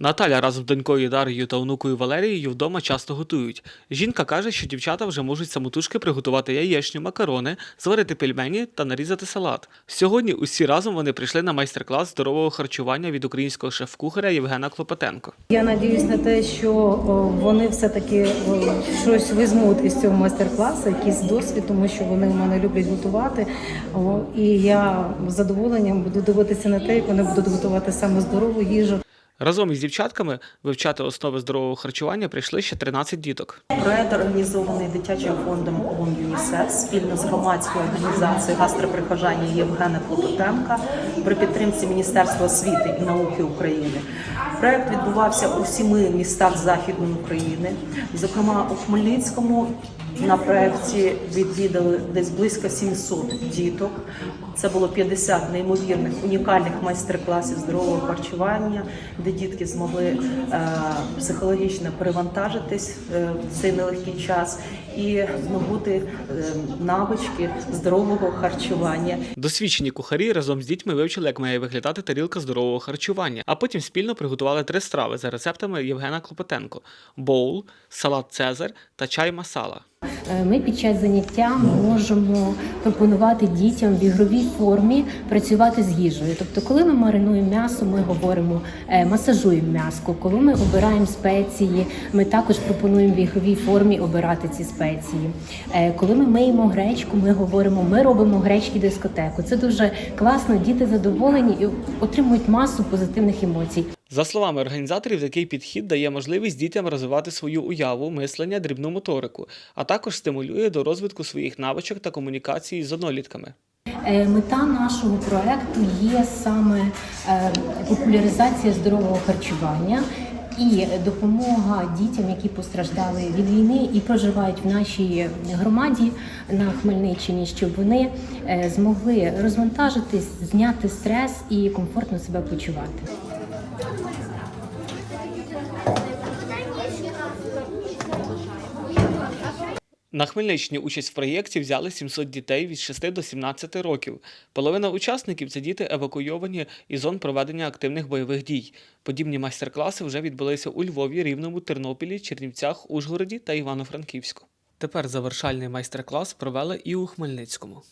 Наталя разом з донькою Дар'єю та онукою Валерією вдома часто готують. Жінка каже, що дівчата вже можуть самотужки приготувати яєчню, макарони, зварити пельмені та нарізати салат. Сьогодні усі разом вони прийшли на майстер-клас здорового харчування від українського шеф-кухаря Євгена Клопотенко. Я надіюсь на те, що вони все-таки щось візьмуть із цього майстер-класу, якийсь досвід, тому що вони в мене люблять готувати. І я з задоволенням буду дивитися на те, як вони будуть готувати саме здорову їжу. Разом із дівчатками вивчати основи здорового харчування прийшли ще 13 діток. Проект організований дитячим фондом ООН ЮНІСЕФ спільно з громадською організацією гастроприхожання Євгена Клопотенка при підтримці Міністерства освіти і науки України. Проект відбувався у сіми містах Західної України, зокрема у Хмельницькому. На проєкті відвідали десь близько 700 діток. Це було 50 неймовірних унікальних майстер-класів здорового харчування, де дітки змогли е, психологічно перевантажитись е, в цей нелегкий час і здобути е, навички здорового харчування. Досвідчені кухарі разом з дітьми вивчили, як має виглядати тарілка здорового харчування, а потім спільно приготували три страви за рецептами Євгена Клопотенко: боул, салат Цезар та чай масала. Е, Ми під час заняття можемо пропонувати дітям в ігровій формі працювати з їжею. Тобто, коли ми маринуємо м'ясо, ми говоримо е, масажуємо м'ясо. Коли ми обираємо спеції, ми також пропонуємо в ігровій формі обирати ці спеції. Е, Коли ми миємо гречку, ми говоримо, ми робимо гречки дискотеку. Це дуже класно. Діти задоволені і отримують масу позитивних емоцій. За словами організаторів, такий підхід дає можливість дітям розвивати свою уяву, мислення, дрібну моторику, а також стимулює до розвитку своїх навичок та комунікації з однолітками. Е, Мета нашого проекту є саме е, популяризація здорового харчування і допомога дітям, які постраждали від війни і проживають в нашій громаді на Хмельниччині, щоб вони е, змогли розвантажитись, зняти стрес і комфортно себе почувати. На Хмельниччині участь в проєкті взяли 700 дітей від 6 до 17 років. Половина учасників це діти евакуйовані із зон проведення активних бойових дій. Подібні майстер-класи вже відбулися у Львові, Рівному, Тернопілі, Чернівцях, Ужгороді та Івано-Франківську. Тепер завершальний майстер-клас провели і у Хмельницькому.